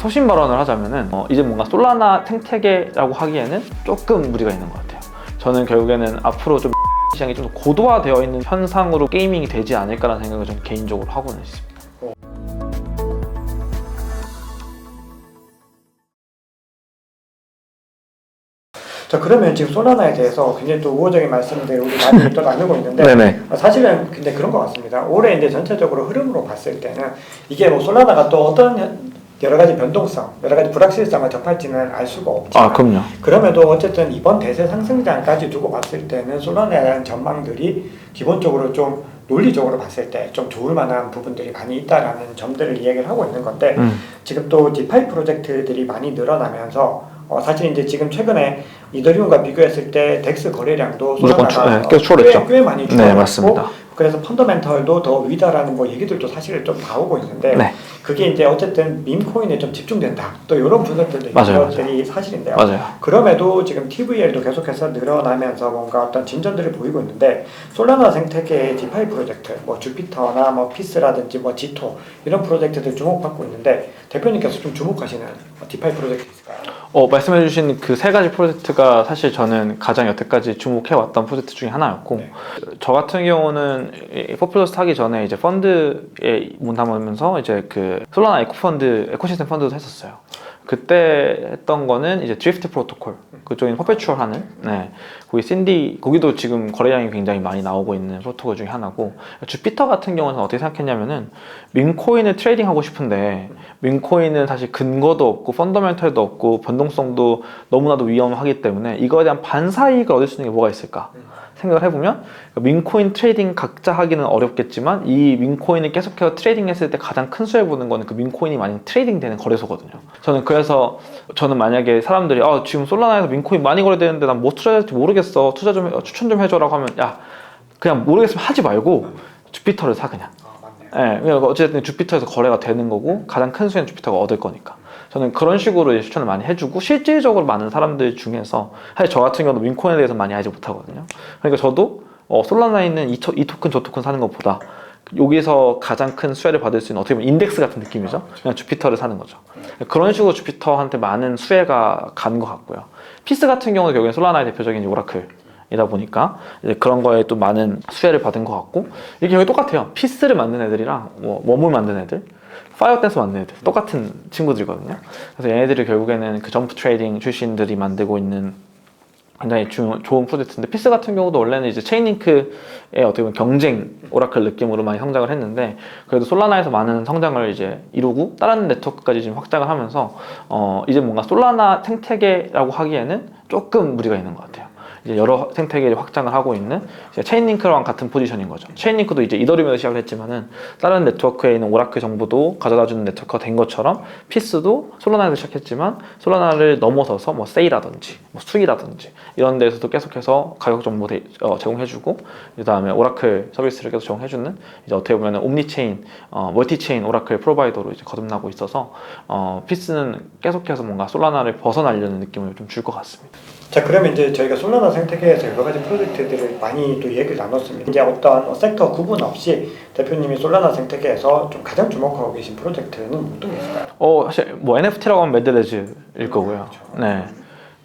소신 발언을 하자면은 어, 이제 뭔가 솔라나 생태계라고 하기에는 조금 무리가 있는 것 같아요. 저는 결국에는 앞으로 좀 시장이 좀더 고도화되어 있는 현상으로 게이밍이 되지 않을까라는 생각을 좀 개인적으로 하고는 있습니다. 자 그러면 지금 솔라나에 대해서 굉장히 또 우호적인 말씀들 우리 많이 또 나누고 있는데 네네. 어, 사실은 근데 그런 것 같습니다. 올해 이제 전체적으로 흐름으로 봤을 때는 이게 뭐 솔라나가 또 어떤 여러 가지 변동성, 여러 가지 불확실성을 접할지는 알 수가 없지만 아 그럼요. 그럼에도 어쨌든 이번 대세 상승장까지 두고 봤을 때는 솔라나에 대한 전망들이 기본적으로 좀 논리적으로 봤을 때 좀 좋을 만한 부분들이 많이 있다라는 점들을 이야기를 하고 있는 건데 음. 지금 또 디파이 프로젝트들이 많이 늘어나면서 어, 사실 이제 지금 최근에 이더리움과 비교했을 때 덱스 거래량도 무조건 추- 네, 꽤 추월했죠. 꽤, 꽤 많이 네 추월했고 맞습니다. 그래서 펀더멘털도 더 위다라는 뭐 얘기들도 사실 좀 나오고 있는데 네 그게 이제 어쨌든 밈코인에 좀 집중된다 또 이런 분석들도 맞아요, 것들이 사실인데요. 맞아요. 그럼에도 지금 TVL도 계속해서 늘어나면서 뭔가 어떤 진전들을 보이고 있는데 솔라나 생태계의 디파이 프로젝트, 뭐 주피터나 뭐 피스라든지 뭐 지토 이런 프로젝트들 주목받고 있는데 대표님께서 좀 주목하시는 디파이 프로젝트 있을까요? 어, 말씀해주신 그 세 가지 프로젝트가 사실 저는 가장 여태까지 주목해왔던 프로젝트 중에 하나였고, 네. 저 같은 경우는 포플러스 하기 전에 이제 펀드에 문 담으면서 이제 그 솔라나 에코 펀드, 에코시스템 펀드도 했었어요. 그때 했던 거는 이제 드리프트 프로토콜 그쪽인 퍼페추얼 하는 네 거기 신디 거기도 지금 거래량이 굉장히 많이 나오고 있는 프로토콜 중에 하나고 주피터 같은 경우는 어떻게 생각했냐면은 민코인을 트레이딩 하고 싶은데 민코인은 사실 근거도 없고 펀더멘털도 없고 변동성도 너무나도 위험하기 때문에 이거에 대한 반사이익을 얻을 수 있는 게 뭐가 있을까 생각을 해보면 민코인 트레이딩 각자 하기는 어렵겠지만 이 민코인을 계속해서 트레이딩했을 때 가장 큰 수혜 보는 거는 그 민코인이 많이 트레이딩 되는 거래소거든요. 저는 그래서 저는 만약에 사람들이 아 지금 솔라나에서 민코인 많이 거래되는데 난 뭐 투자해야 될지 모르겠어 투자 좀 해- 추천 좀 해줘라고 하면 야 그냥 모르겠으면 하지 말고 주피터를 사 그냥. 아. 예, 그러니까 어쨌든 주피터에서 거래가 되는 거고 가장 큰 수혜는 주피터가 얻을 거니까. 저는 그런 식으로 추천을 많이 해주고 실질적으로 많은 사람들 중에서 사실 저 같은 경우는 윈코인에 대해서 많이 알지 못하거든요. 그러니까 저도 어, 솔라나에 있는 이, 토, 이 토큰 저 토큰 사는 것보다 여기서 가장 큰 수혜를 받을 수 있는 어떻게 보면 인덱스 같은 느낌이죠. 그냥 주피터를 사는 거죠. 그런 식으로 주피터한테 많은 수혜가 가는 것 같고요. 피스 같은 경우는 결국엔 솔라나의 대표적인 오라클. 이다 보니까 이제 그런 거에 또 많은 수혜를 받은 것 같고 이게 여기 똑같아요. 피스를 만든 애들이랑 뭐 웜을 만든 애들, 파이어 댄스 만든 애들 똑같은 친구들이거든요. 그래서 얘네들이 결국에는 그 점프 트레이딩 출신들이 만들고 있는 굉장히 주- 좋은 프로젝트인데 피스 같은 경우도 원래는 이제 체인링크의 어떻게 보면 경쟁 오라클 느낌으로 많이 성장을 했는데 그래도 솔라나에서 많은 성장을 이제 이루고 다른 네트워크까지 지금 확장을 하면서 어 이제 뭔가 솔라나 생태계라고 하기에는 조금 무리가 있는 것 같아요. 여러 생태계를 확장을 하고 있는 체인링크랑 같은 포지션인 거죠. 체인링크도 이제 이더리움에서 시작을 했지만은 다른 네트워크에 있는 오라클 정보도 가져다주는 네트워크가 된 것처럼 피스도 솔라나에서 시작했지만 솔라나를 넘어서서 뭐 세이라든지 뭐 수익이라든지 이런 데서도 계속해서 가격 정보 대- 어, 제공해주고 그다음에 오라클 서비스를 계속 제공해주는 이제 어떻게 보면 옴니체인, 어, 멀티체인 오라클 프로바이더로 이제 거듭나고 있어서 어, 피스는 계속해서 뭔가 솔라나를 벗어나려는 느낌을 좀 줄 것 같습니다. 자 그러면 이제 저희가 솔라나 생태계에서 여러 가지 프로젝트들을 많이 또 얘기를 나눴습니다. 이제 어떤 섹터 구분 없이 대표님이 솔라나 생태계에서 좀 가장 주목하고 계신 프로젝트는 어떤 게 있을까요? 어 사실 뭐 NFT라고 하면 매드레즈일 거고요. 네.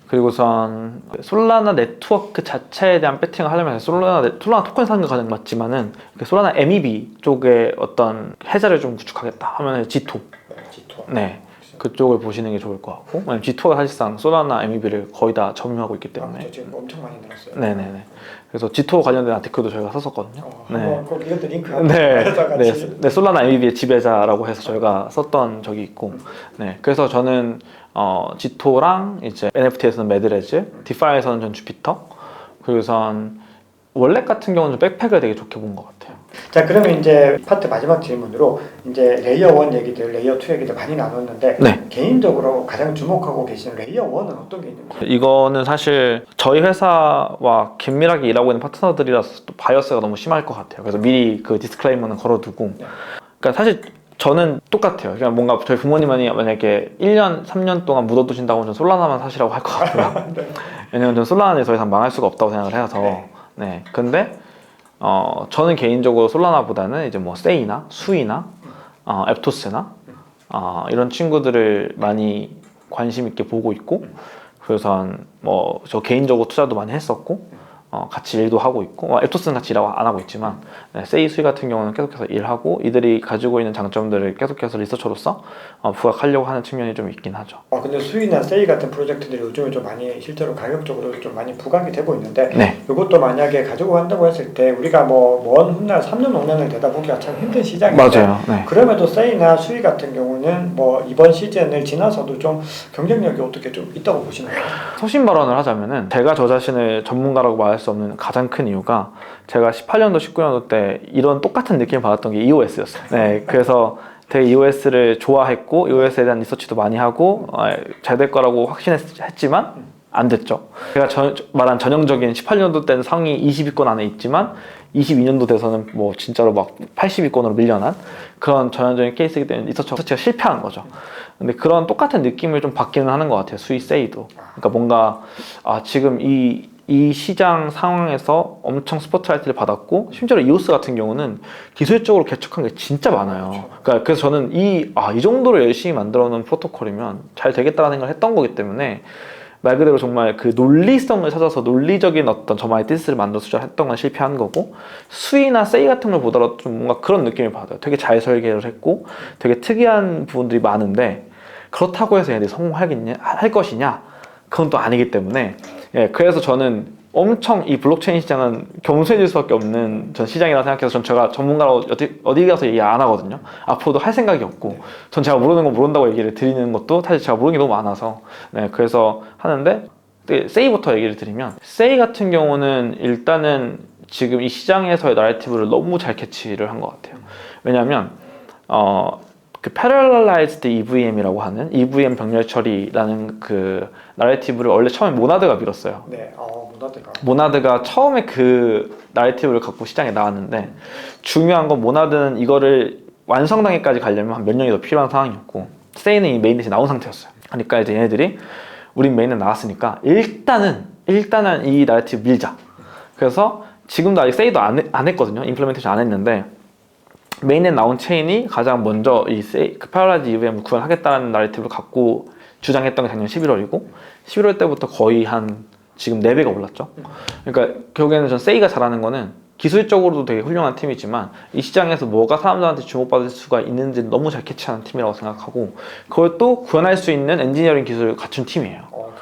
그리고선 솔라나 네트워크 자체에 대한 배팅을 하려면 솔라나 네- 솔라나 토큰 사는 게 가장 맞지만은 그 솔라나 MEB 쪽에 어떤 해자를 좀 구축하겠다 하면은 G2 네, 지토. 네 그쪽을 보시는 게 좋을 것 같고 왜냐면 G2가 사실상 솔라나 MEB를 거의 다 점유하고 있기 아, 때문에 저 지금 엄청 많이 들었어요. 네네네 그래서 G2 관련된 아티클도 저희가 썼었거든요. 어, 네. 꼭 이것도 링크 네, 네, 같이 네, 솔라나 MEB의 지배자라고 해서 저희가 썼던 적이 있고, 네, 그래서 저는 어, 지토랑 이제 NFT에서는 매드레즈, 디파이에서는 전 주피터, 그리고선 월렛 같은 경우는 좀 백팩을 되게 좋게 본 것 같아요. 자 그러면 이제 파트 마지막 질문으로 이제 레이어 1 얘기들, 레이어 2 얘기들 많이 나눴는데 네. 개인적으로 가장 주목하고 계시는 레이어 1은 어떤 게 있는지 이거는 사실 저희 회사와 긴밀하게 일하고 있는 파트너들이라서 또 바이어스가 너무 심할 것 같아요. 그래서 미리 그 디스클레이머는 걸어두고, 네. 그러니까 사실 저는 똑같아요. 그냥 뭔가 저희 부모님이 만약에 1년, 3년 동안 묻어두신다고 하면 전 솔라나만 사시라고 할 것 같고요. 왜냐면 전 솔라나는 더 이상 망할 수가 없다고 생각을 해서. 네. 네. 근데 어, 저는 개인적으로 솔라나보다는 이제 뭐 세이나 수이나 어, 앱토스나 아, 이런 친구들을 많이 관심 있게 보고 있고 그래서 뭐 저 개인적으로 투자도 많이 했었고 어, 같이 일도 하고 있고 어, 에토스는 같이 일하고 안 하고 있지만 네, 세이 수이 같은 경우는 계속해서 일하고 이들이 가지고 있는 장점들을 계속해서 리서처로서 어, 부각하려고 하는 측면이 좀 있긴 하죠. 어, 근데 수위나 세이 같은 프로젝트들이 요즘에 좀 많이 실제로 가격적으로 좀 많이 부각이 되고 있는데 네. 이것도 만약에 가지고 간다고 했을 때 우리가 뭐 먼 훗날 3년 5년을 내다보기가 참 힘든 시장인데 맞아요. 네. 그럼에도 세이나 수위 같은 경우는 뭐 이번 시즌을 지나서도 좀 경쟁력이 어떻게 좀 있다고 보시나요? 소신 발언을 하자면은 제가 저 자신을 전문가라고 말할 수 없는 가장 큰 이유가 제가 18년도 19년도 때 이런 똑같은 느낌을 받았던 게 EOS였어요. 네, 그래서 되게 EOS를 좋아했고 EOS에 대한 리서치도 많이 하고 어, 잘될 거라고 확신했지만 안 됐죠. 제가 저- 말한 전형적인 18년도 때는 상위 20위권 안에 있지만 22년도 돼서는 뭐 진짜로 막 80위권으로 밀려난 그런 전형적인 케이스이기 때문에 리서치 리서치가 실패한 거죠. 근데 그런 똑같은 느낌을 좀 받기는 하는 것 같아요. 수익 세이도. 그러니까 뭔가 아 지금 이, 이 시장 상황에서 엄청 스포트라이트를 받았고 심지어 이오스 같은 경우는 기술적으로 개척한 게 진짜 많아요. 그러니까 그래서 저는 이, 아, 이 정도로 열심히 만들어 놓은 프로토콜이면 잘 되겠다라는 생각을 했던 거기 때문에 말 그대로 정말 그 논리성을 찾아서 논리적인 어떤 저만의 디스를 만들어서 투자했던 건 실패한 거고 수위나 세이 같은 걸 보더라도 좀 뭔가 그런 느낌을 받아요. 되게 잘 설계를 했고 되게 특이한 부분들이 많은데 그렇다고 해서 얘들이 성공하겠냐 할 것이냐 그건 또 아니기 때문에 예 그래서 저는 엄청 이 블록체인 시장은 겸손해질 수밖에 없는 전 시장이라고 생각해서 전 제가 전문가로 어디, 어디 가서 얘기 안 하거든요. 앞으로도 할 생각이 없고 전 제가 모르는 거 모른다고 얘기를 드리는 것도 사실 제가 모르는 게 너무 많아서 네 그래서 하는데 네, 세이부터 얘기를 드리면 세이 같은 경우는 일단은 지금 이 시장에서의 나레티브를 너무 잘 캐치를 한 것 같아요. 왜냐하면 어, 그 Parallelized EVM이라고 하는 EVM 병렬 처리라는 그 나레티브를 원래 처음에 모나드가 밀었어요. 네, 어, 모나드가 모나드가 처음에 그 나레티브를 갖고 시장에 나왔는데 중요한 건 모나드는 이거를 완성 단계까지 가려면 한 몇 년이 더 필요한 상황이었고 세이는 이 메인넷이 나온 상태였어요. 그러니까 이제 얘네들이 우린 메인넷 나왔으니까 일단은 일단은 이 나레티브 밀자. 그래서 지금도 아직 세이도 안, 했- 안 했거든요. 임플레멘테이션 안 했는데 메인넷 나온 체인이 가장 먼저 이 세이, 그 파라라이즈 EVM을 구현하겠다는 나레티브를 갖고 주장했던 게 작년 11월이고 11월 때부터 거의 한 지금 4배가 올랐죠. 그러니까 결국에는 전 세이가 잘하는 거는 기술적으로도 되게 훌륭한 팀이지만 이 시장에서 뭐가 사람들한테 주목받을 수가 있는지 너무 잘 캐치하는 팀이라고 생각하고 그걸 또 구현할 수 있는 엔지니어링 기술을 갖춘 팀이에요. 어.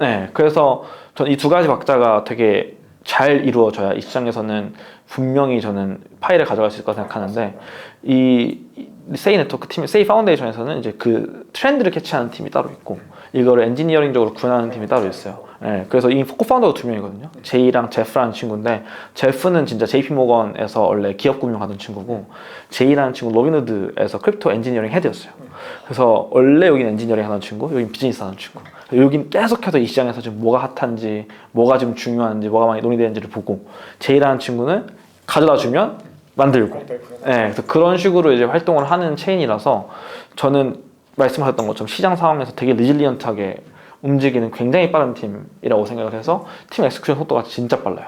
네, 그래서 전 이 두 가지 박자가 되게 잘 이루어져야 이 시장에서는 분명히 저는 파일을 가져갈 수 있을 거라 생각하는데 이, 이 세이 네트워크 팀, 세이 파운데이션에서는 이제 그 트렌드를 캐치하는 팀이 따로 있고 이거를 엔지니어링적으로 구현하는 팀이 따로 있어요. 네, 그래서 이 코파운더가 두 명이거든요. 제이랑 제프라는 친구인데 제프는 진짜 JP 모건에서 원래 기업 금융하던 친구고 제이라는 친구 로빈후드에서 크립토 엔지니어링 헤드였어요. 그래서 원래 여긴 엔지니어링 하는 친구, 여긴 비즈니스 하는 친구. 여긴 계속해서 이 시장에서 지금 뭐가 핫한지, 뭐가 지금 중요한지, 뭐가 많이 논의되는지를 보고 제이라는 친구는 가져다 주면 만들고 네, 그래서 그런 식으로 이제 활동을 하는 체인이라서 저는 말씀하셨던 것처럼 시장 상황에서 되게 리질리언트하게 움직이는 굉장히 빠른 팀이라고 생각을 해서 팀 엑스큐션 속도가 진짜 빨라요.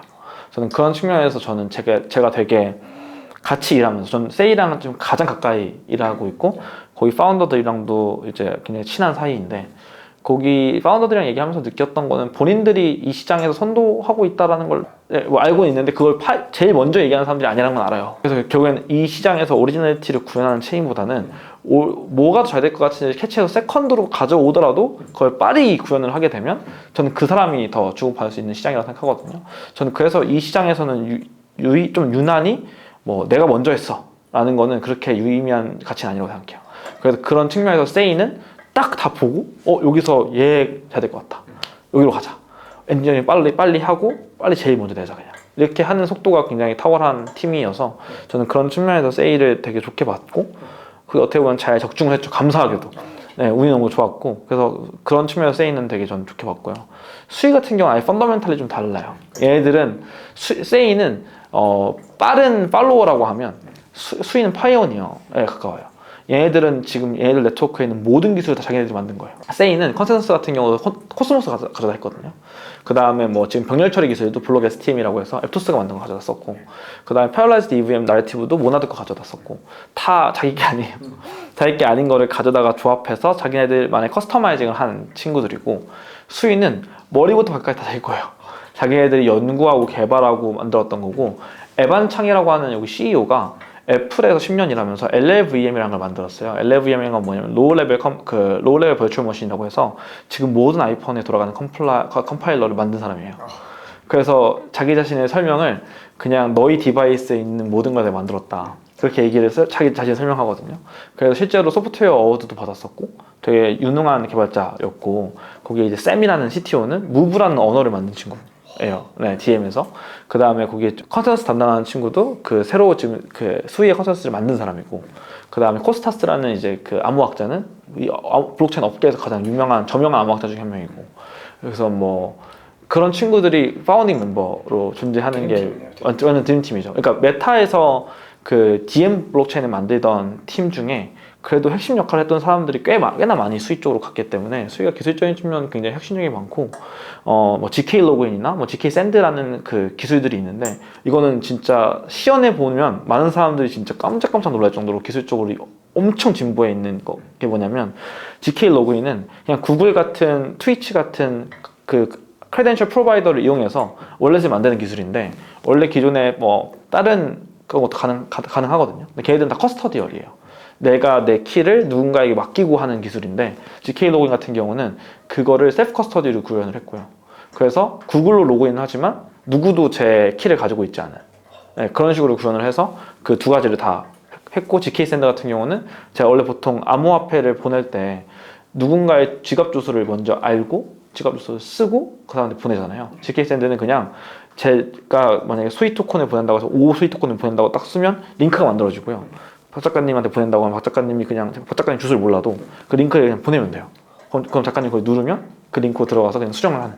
저는 그런 측면에서 저는 제가, 제가 되게 같이 일하면서 저는 세이랑은 좀 가장 가까이 일하고 있고 거기 파운더들이랑도 이제 굉장히 친한 사이인데 거기 파운더들이랑 얘기하면서 느꼈던 거는 본인들이 이 시장에서 선도하고 있다라는 걸 예, 뭐 알고 있는데 그걸 파- 제일 먼저 얘기하는 사람들이 아니라는 건 알아요. 그래서 결국에는 이 시장에서 오리지널리티를 구현하는 체인보다는 오- 뭐가 더 잘 될 것 같은지 캐치해서 세컨드로 가져오더라도 그걸 빠르게 구현을 하게 되면 저는 그 사람이 더 주목받을 수 있는 시장이라고 생각하거든요. 저는 그래서 이 시장에서는 유, 유의, 좀 유난히 뭐 내가 먼저 했어 라는 거는 그렇게 유의미한 가치는 아니라고 생각해요. 그래서 그런 측면에서 세이는 딱 다 보고 어 여기서 얘 잘 될 것 같다. 여기로 가자. 엔지니어링 빨리 빨리 하고 빨리 제일 먼저 내자 그냥. 이렇게 하는 속도가 굉장히 탁월한 팀이어서 저는 그런 측면에서 세이를 되게 좋게 봤고 그게 어떻게 보면 잘 적중을 했죠. 감사하게도. 네, 운이 너무 좋았고 그래서 그런 측면에서 세이는 되게 전 좋게 봤고요. 수위 같은 경우는 아예 펀더멘탈이 좀 달라요. 얘네들은 수, 세이는 어, 빠른 팔로워라고 하면 수, 수위는 파이오니어에 가까워요. 얘네들은 지금 얘네들 네트워크에 있는 모든 기술을 다 자기네들이 만든 거예요. 세이는 컨센서스 같은 경우 코- 코스모스 가져, 가져다 했거든요. 그 다음에 뭐 지금 병렬 처리 기술도 블록 STM이라고 해서 앱토스가 만든 거 가져다 썼고, 그 다음에 패럴라이즈드 EVM 나레티브도 모나드 거 가져다 썼고, 다 자기 게 아니에요. 자기 게 아닌 거를 가져다가 조합해서 자기네들만의 커스터마이징을 하는 친구들이고, 수위는 머리부터 발까지 다 자기 거예요. 자기네들이 연구하고 개발하고 만들었던 거고, 에반 창이라고 하는 여기 CEO가 애플에서 10년 일하면서 LLVM이라는 걸 만들었어요. LLVM이란 건 뭐냐면 로우 레벨 컴, 그 로우 레벨 버추얼 머신이라고 해서 지금 모든 아이폰에 돌아가는 컴플라, 컴파일러를 만든 사람이에요. 그래서 자기 자신의 설명을 그냥 너희 디바이스에 있는 모든 걸 내가 만들었다. 그렇게 얘기를 해서 자기 자신 설명하거든요. 그래서 실제로 소프트웨어 어워드도 받았었고 되게 유능한 개발자였고 거기에 이제 샘이라는 CTO는 무브라는 언어를 만든 친구 예요. 네, DM에서. 그 다음에 거기에 컨센서스 담당하는 친구도 그 새로 지금 그 수위의 컨센서스를 만든 사람이고 그 다음에 코스타스라는 이제 그 암호학자는 이 어- 블록체인 업계에서 가장 유명한 저명한 암호학자 중에 한 명이고 그래서 뭐 그런 친구들이 파운딩 멤버로 존재하는 게 완전 드림팀이죠. 그러니까 메타에서 그 DM 블록체인을 만들던 팀 중에 그래도 핵심 역할을 했던 사람들이 꽤 마- 꽤나 많이 수익 쪽으로 갔기 때문에 수익가 기술적인 측면 굉장히 혁신적이 많고 어 뭐 GK 로그인이나 뭐 GK 샌드라는 그 기술들이 있는데 이거는 진짜 시연해 보면 많은 사람들이 진짜 깜짝깜짝 놀랄 정도로 기술적으로 엄청 진보해 있는 거- 게 뭐냐면 GK 로그인은 그냥 구글 같은 트위치 같은 그 크레덴셜 프로바이더를 이용해서 월렛을 만드는 기술인데 원래 기존에 뭐 다른 그런 것도 가능 가, 가능하거든요. 근데 걔네들은 다 커스터디얼이에요. 내가 내 키를 누군가에게 맡기고 하는 기술인데 GK 로그인 같은 경우는 그거를 셀프 커스터디로 구현을 했고요. 그래서 구글로 로그인을 하지만 누구도 제 키를 가지고 있지 않은 네, 그런 식으로 구현을 해서 그 두 가지를 다 했고 GK 샌드 같은 경우는 제가 원래 보통 암호화폐를 보낼 때 누군가의 지갑 주소를 먼저 알고 지갑 주소를 쓰고 그 사람한테 보내잖아요. GK 샌드는 그냥 제가 만약에 스윗 토큰을 보낸다고 해서 5 스윗 토큰을 보낸다고 딱 쓰면 링크가 만들어지고요. 박 작가님한테 보낸다고 하면 박 작가님이 그냥 박 작가님 주소를 몰라도 그 링크를 그냥 보내면 돼요. 그럼, 그럼 작가님 그걸 누르면 그 링크로 들어가서 그냥 수정을 하는.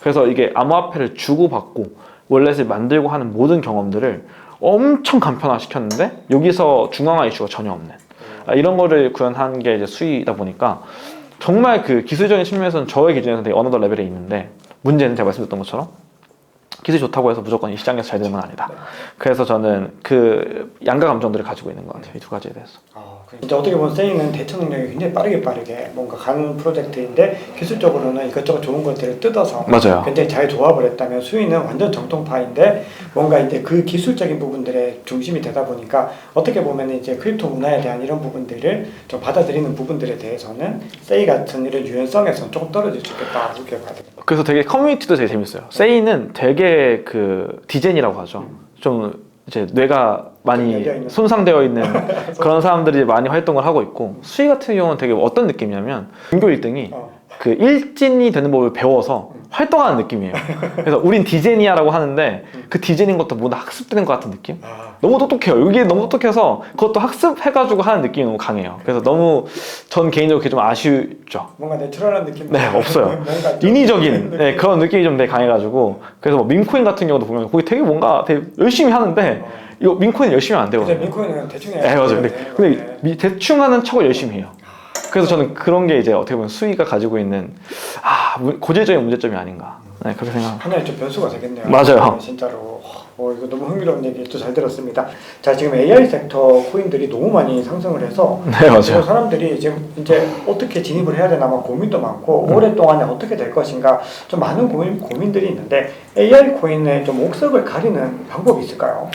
그래서 이게 암호화폐를 주고받고 월렛을 만들고 하는 모든 경험들을 엄청 간편화 시켰는데 여기서 중앙화 이슈가 전혀 없는 아, 이런 거를 구현한 게 이제 수위다 보니까 정말 그 기술적인 측면에서는 저의 기준에서는 되게 어느덧 레벨에 있는데 문제는 제가 말씀드렸던 것처럼 기술이 좋다고 해서 무조건 이 시장에서 잘 되는 건 아니다. 그래서 저는 그 양가 감정들을 가지고 있는 것 같아요. 이 두 가지에 대해서. 아. 진짜 어떻게 보면 세이는 대처 능력이 굉장히 빠르게 빠르게 뭔가 가는 프로젝트인데 기술적으로는 이것저것 좋은 것들을 뜯어서 맞아요. 굉장히 잘 조합을 했다면 수위는 완전 정통파인데 뭔가 이제 그 기술적인 부분들의 중심이 되다 보니까 어떻게 보면 이제 크립토 문화에 대한 이런 부분들을 좀 받아들이는 부분들에 대해서는 세이 같은 이런 유연성에서는 조금 떨어질 수 있겠다 이렇게 봐야 되겠다. 그래서 되게 커뮤니티도 되게 재밌어요. 세이는 되게 그 디젠이라고 하죠. 좀 이제 뇌가 많이 열려있는. 손상되어 있는 그런 사람들이 많이 활동을 하고 있고 수희 같은 경우는 되게 어떤 느낌이냐면 전교 1등이 어. 그 일진이 되는 법을 배워서 활동하는 느낌이에요. 그래서 우린 디제니아라고 하는데 그 디제니인 것도 뭔가 학습되는 것 같은 느낌? 아, 너무 똑똑해요. 이게 너무 똑똑해서 그것도 학습해가지고 하는 느낌이 너무 강해요. 그래서 너무 전 개인적으로 그게 좀 아쉽죠. 뭔가 내추럴한 느낌. 네, 없어요. 인위적인 네, 그런 느낌이 좀 되게 강해가지고 그래서 뭐 민코인 같은 경우도 보면 거기 되게 뭔가 되게 열심히 하는데 어. 이거 민코인 열심히 하면 안 근데 되거든요. 민코인은 대충 해야 네 맞아요. 근데, 되는 근데. 미- 대충 하는 척을 열심히 해요. 그래서 저는 그런 게 이제 어떻게 보면 수위가 가지고 있는 아 문- 고질적인 문제점이 아닌가 네, 그렇게 생각. 하나의 좀 변수가 되겠네요. 맞아요. 네, 진짜로. 어, 이거 너무 흥미로운 얘기 또 잘 들었습니다. 자, 지금 AI 섹터 코인들이 너무 많이 상승을 해서 네 지금 맞아요. 사람들이 지금 이제 어떻게 진입을 해야 되나 막 고민도 많고 음. 오랫동안에 어떻게 될 것인가 좀 많은 고민, 고민들이 있는데 AI 코인의 좀 옥석을 가리는 방법이 있을까요?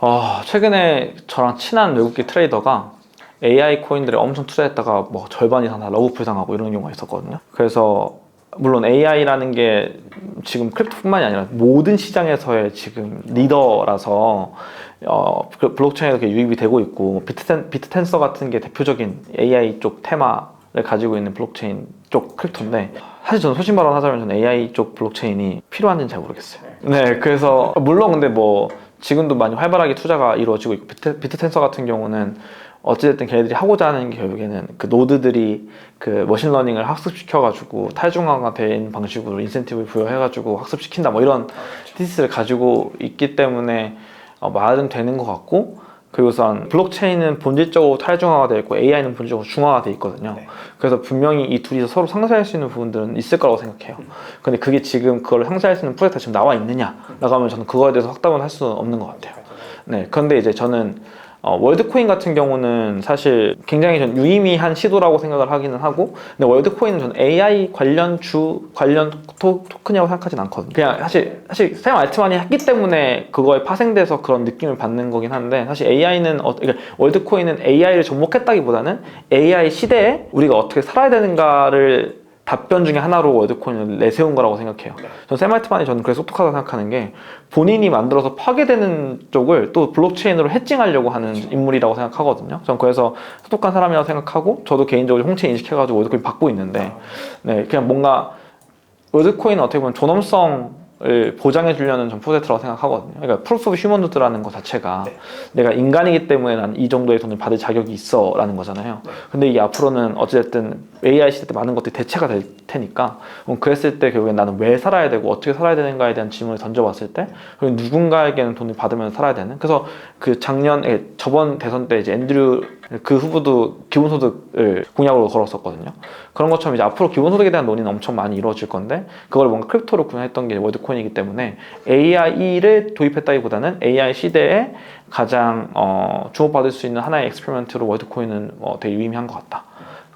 어, 최근에 저랑 친한 외국계 트레이더가 AI 코인들에 엄청 투자했다가 뭐 절반 이상 다 러브 불상하고 이런 경우가 있었거든요. 그래서 물론 AI라는 게 지금 크립토뿐만이 아니라 모든 시장에서의 지금 리더라서 어, 그 블록체인에 이렇게 유입이 되고 있고 비트텐, 비트텐서 같은 게 대표적인 AI 쪽 테마를 가지고 있는 블록체인 쪽 크립토인데 사실 저는 소신 발언하자면 저는 AI 쪽 블록체인이 필요한지는 잘 모르겠어요. 네, 그래서 물론 근데 뭐 지금도 많이 활발하게 투자가 이루어지고 있고 비트, 비트텐서 같은 경우는 어찌됐든 걔네들이 하고자 하는 게 결국에는 그 노드들이 그 머신러닝을 학습시켜가지고 탈중앙화 된 방식으로 인센티브를 부여해가지고 학습시킨다 뭐 이런 티스를 가지고 있기 때문에 어, 말은 되는 것 같고 그리고선 블록체인은 본질적으로 탈중화가 되어 있고 AI는 본질적으로 중화가 되어 있거든요. 네. 그래서 분명히 이 둘이서 서로 상쇄할 수 있는 부분들은 있을 거라고 생각해요. 근데 그게 지금 그걸 상쇄할 수 있는 프로젝트가 지금 나와 있느냐라고 하면 저는 그거에 대해서 확답은 할 수는 없는 것 같아요. 네, 그런데 이제 저는 어, 월드코인 같은 경우는 사실 굉장히 전 유의미한 시도라고 생각을 하기는 하고, 근데 월드코인은 저는 AI 관련 주 관련 토, 토큰이라고 생각하진 않거든요. 그냥 사실 사실 샘 알트만이 했기 때문에 그거에 파생돼서 그런 느낌을 받는 거긴 한데, 사실 AI는 어, 그러니까 월드코인은 AI를 접목했다기보다는 AI 시대에 우리가 어떻게 살아야 되는가를 답변 중에 하나로 월드코인을 내세운 거라고 생각해요. 전 세말트만이 저는 그래서 똑똑하다고 생각하는 게 본인이 만들어서 파괴되는 쪽을 또 블록체인으로 해칭하려고 하는 인물이라고 생각하거든요. 전 그래서 똑똑한 사람이라고 생각하고 저도 개인적으로 홍채 인식해가지고 월드코인 받고 있는데 네 그냥 뭔가 월드코인은 어떻게 보면 존엄성 을 보장해 주려는 전 프로젝트라고 생각하거든요. 그러니까 프루프 오브 휴먼드라는 것 자체가 네. 내가 인간이기 때문에 난 이 정도의 돈을 받을 자격이 있어라는 거잖아요. 근데 이게 앞으로는 어찌됐든 AI 시대 때 많은 것들이 대체가 될 테니까 그럼 그랬을 때 결국엔 나는 왜 살아야 되고 어떻게 살아야 되는가에 대한 질문을 던져봤을 때 누군가에게는 돈을 받으면서 살아야 되는 그래서 그 작년 에 저번 대선 때 이제 앤드류 그 후보도 기본소득을 공약으로 걸었었거든요. 그런 것처럼 이제 앞으로 기본소득에 대한 논의는 엄청 많이 이루어질 건데 그걸 뭔가 크립토로 구현했던 게 월드코인이기 때문에 AI를 도입했다기보다는 AI 시대에 가장 어, 주목받을 수 있는 하나의 엑스페리먼트로 월드코인은 어, 되게 유의미한 것 같다.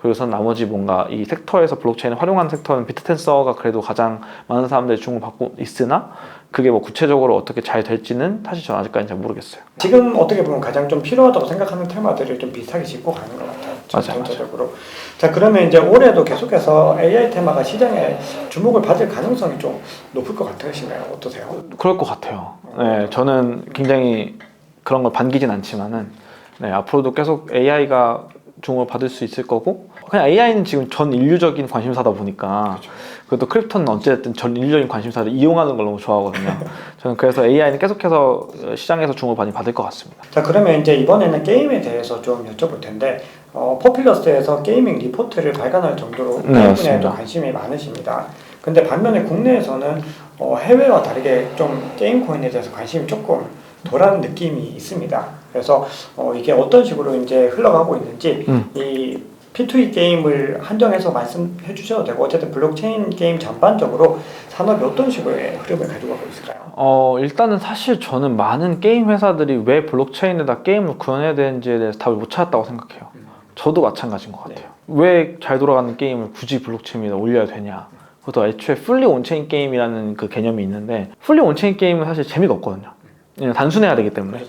그래서 나머지 뭔가 이 섹터에서 블록체인을 활용하는 섹터는 비트텐서가 그래도 가장 많은 사람들이 주목을 받고 있으나 그게 뭐 구체적으로 어떻게 잘 될지는 사실 저는 아직까지 잘 모르겠어요. 지금 어떻게 보면 가장 좀 필요하다고 생각하는 테마들을 좀 비슷하게 짚고 가는 것 같아요. 맞아요, 전체적으로. 자 그러면 이제 올해도 계속해서 AI 테마가 시장에 주목을 받을 가능성이 좀 높을 것 같으신가요? 어떠세요? 그럴 것 같아요. 네, 저는 굉장히 그런 걸 반기진 않지만은 네, 앞으로도 계속 AI가 주목을 받을 수 있을 거고 그냥 AI는 지금 전 인류적인 관심사다 보니까 그래도 크립토는 어찌됐든 전 인류적인 관심사를 이용하는 걸 너무 좋아하거든요. 저는 그래서 AI는 계속해서 시장에서 주목을 많이 받을 것 같습니다. 자 그러면 이제 이번에는 게임에 대해서 좀 여쭤볼 텐데 어, 포퓰러스에서 게이밍 리포트를 발간할 정도로 네, 게임 분야에도 맞습니다. 관심이 많으십니다. 근데 반면에 국내에서는 어, 해외와 다르게 좀 게임 코인에 대해서 관심이 조금 덜한 느낌이 있습니다. 그래서 어, 이게 어떤 식으로 이제 흘러가고 있는지 음. 이 P2E 게임을 한정해서 말씀해 주셔도 되고 어쨌든 블록체인 게임 전반적으로 산업이 어떤 식으로의 흐름을 가지고 가고 있을까요? 어 일단은 사실 저는 많은 게임 회사들이 왜 블록체인에다 게임을 구현해야 되는지에 대해서 답을 못 찾았다고 생각해요. 저도 마찬가지인 것 같아요. 왜잘 돌아가는 게임을 굳이 블록체인 위에 올려야 되냐? 그것도 애초에 풀리 온체인 게임이라는 그 개념이 있는데 풀리 온체인 게임은 사실 재미가 없거든요. 왜냐면 단순해야 되기 때문에.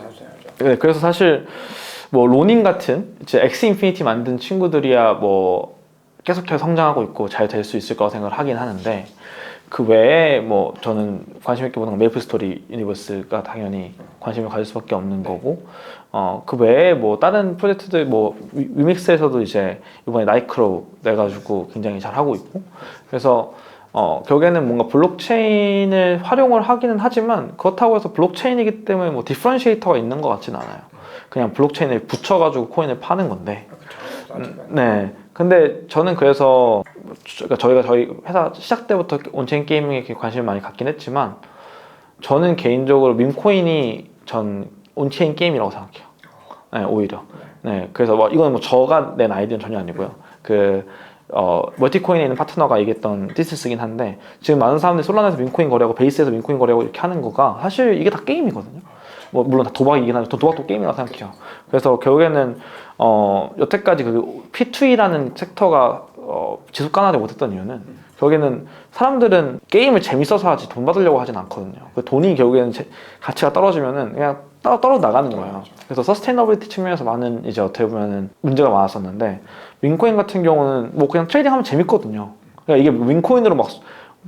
네, 그래서 사실 뭐 로닝 같은 이제 엑스 인피니티 만든 친구들이야 뭐 계속해서 성장하고 있고 잘 될 수 있을 거라고 생각을 하긴 하는데 그 외에 뭐 저는 관심 있게 보는 건 메이플 스토리 유니버스가 당연히 관심을 가질 수밖에 없는 거고 어 그 외에 뭐 다른 프로젝트들 뭐 위- 위믹스에서도 이제 이번에 나이크로 내가지고 굉장히 잘 하고 있고 그래서 어 결국에는 뭔가 블록체인을 활용을 하기는 하지만 그렇다고 해서 블록체인이기 때문에 뭐 디퍼런시에이터가 있는 것 같지는 않아요. 그냥 블록체인을 붙여가지고 코인을 파는 건데 그렇죠. 네. 근데 저는 그래서 그러니까 저희가 저희 회사 시작 때부터 온체인 게이밍에 관심을 많이 갖긴 했지만 저는 개인적으로 밈코인이 전 온체인 게임이라고 생각해요. 네, 오히려. 네. 그래서 뭐 이건 뭐 저가 낸 아이디어는 전혀 아니고요. 그 어, 멀티코인에 있는 파트너가 얘기했던 디스스긴 한데 지금 많은 사람들이 솔라나에서 민코인 거래하고 베이스에서 민코인 거래하고 이렇게 하는 거가 사실 이게 다 게임이거든요. 뭐 물론 다 도박이긴 저 도박도 게임이라고 생각해요. 그래서 결국에는 어 여태까지 그 P2E라는 섹터가 어 지속 가능하지 못했던 이유는 결국에는 사람들은 게임을 재밌어서 하지 돈 받으려고 하진 않거든요. 그 돈이 결국에는 제- 가치가 떨어지면은 그냥 따로 떨어 나가는 거예요. 그래서 서스테이너빌티 측면에서 많은 이제 어떻게 보면은 문제가 많았었는데 윈코인 같은 경우는 뭐 그냥 트레이딩하면 재밌거든요. 그러니까 이게 윈코인으로 막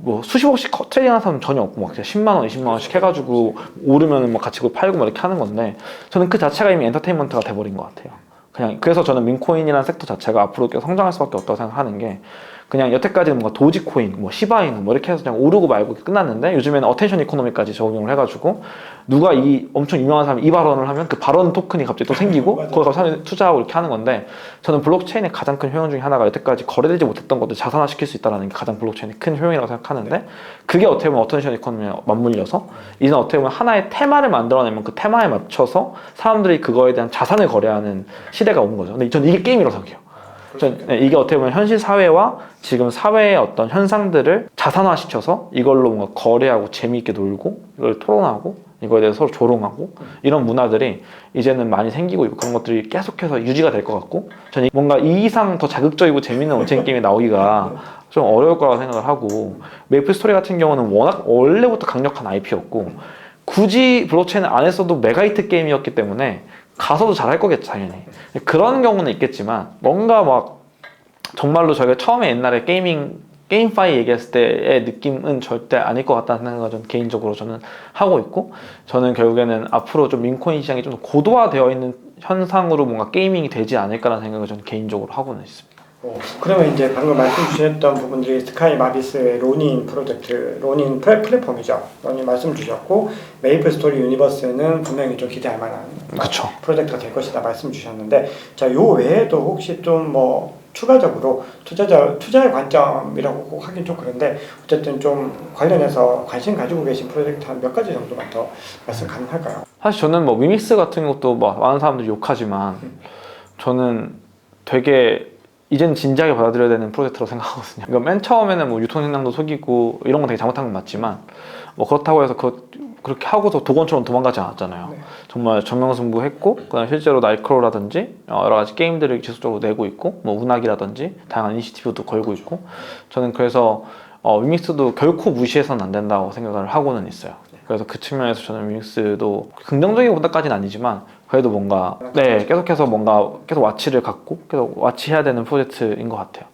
뭐 수십억씩 커- 트레이딩하는 사람 전혀 없고 막 그냥 10만 원, 20만 원씩 해가지고 오르면 뭐 같이 팔고 막 이렇게 하는 건데 저는 그 자체가 이미 엔터테인먼트가 돼버린 것 같아요. 그냥 그래서 저는 민코인이라는 섹터 자체가 앞으로 계속 성장할 수밖에 없다고 생각하는 게 그냥 여태까지는 뭔가 도지코인, 뭐 시바이누 뭐 이렇게 해서 그냥 오르고 말고 끝났는데 요즘에는 어텐션 이코노미까지 적용을 해가지고 누가 이 엄청 유명한 사람이 이 발언을 하면 그 발언 토큰이 갑자기 또 생기고 맞아요. 거기 가서 사람들이 투자하고 이렇게 하는 건데 저는 블록체인의 가장 큰 효용 중에 하나가 여태까지 거래되지 못했던 것들 자산화 시킬 수 있다는 게 가장 블록체인의 큰 효용이라고 생각하는데 그게 어떻게 보면 어텐션 이코노미에 맞물려서 이제 어떻게 보면 하나의 테마를 만들어내면 그 테마에 맞춰서 사람들이 그거에 대한 자산을 거래하는 시대가 온 거죠. 근데 저는 이게 게임이라고 생각해요. 전 네, 이게 어떻게 보면 현실 사회와 지금 사회의 어떤 현상들을 자산화 시켜서 이걸로 뭔가 거래하고 재미있게 놀고 이걸 토론하고 이거에 대해서 서로 조롱하고 이런 문화들이 이제는 많이 생기고 있고 그런 것들이 계속해서 유지가 될 것 같고 저는 뭔가 이 이상 더 자극적이고 재밌는 온체인 게임이 나오기가 좀 어려울 거라고 생각을 하고 메이플 스토리 같은 경우는 워낙 원래부터 강력한 IP였고 굳이 블록체인을 안 했어도 메가히트 게임이었기 때문에 가서도 잘할 거겠죠 당연히 그런 경우는 있겠지만 뭔가 막 정말로 저희가 처음에 옛날에 게이밍 게임파이 얘기했을 때의 느낌은 절대 아닐 것 같다는 생각을 전 개인적으로 저는 하고 있고 저는 결국에는 앞으로 좀 민코인 시장이 좀더 고도화되어 있는 현상으로 뭔가 게이밍이 되지 않을까라는 생각을 저는 개인적으로 하고는 있습니다. 어, 그러면 이제 방금 말씀 주셨던 부분들이 스카이 마비스의 로닌 프로젝트, 로닌 플랫- 플랫폼이죠. 로닌 말씀 주셨고 메이플 스토리 유니버스는 분명히 좀 기대할 만한 그쵸. 프로젝트가 될 것이다 말씀 주셨는데 자, 요 외에도 혹시 좀 뭐 추가적으로 투자자 투자의 관점이라고 꼭 하긴 좀 그런데 어쨌든 좀 관련해서 관심 가지고 계신 프로젝트 한 몇 가지 정도만 더 말씀 가능할까요? 사실 저는 뭐 위믹스 같은 것도 막 많은 사람들이 욕하지만 저는 되게 이젠 진지하게 받아들여야 되는 프로젝트라고 생각하거든요. 그러니까 맨 처음에는 뭐 유통생산도 속이고 이런 건 되게 잘못한 건 맞지만 뭐 그렇다고 해서 그, 그렇게 하고서 도건처럼 도망가지 않았잖아요. 네. 정말 전명승부했고 그다음 실제로 나이크로라든지 어, 여러 가지 게임들을 지속적으로 내고 있고 뭐 운학이라든지 다양한 이니시티브도 걸고 있고 저는 그래서 어, 위믹스도 결코 무시해서는 안 된다고 생각을 하고는 있어요. 그래서 그 측면에서 저는 위믹스도 긍정적인 보다까지는 아니지만 그래도 뭔가 네 계속해서 뭔가 계속 와치를 갖고 계속 와치해야 되는 프로젝트인 것 같아요.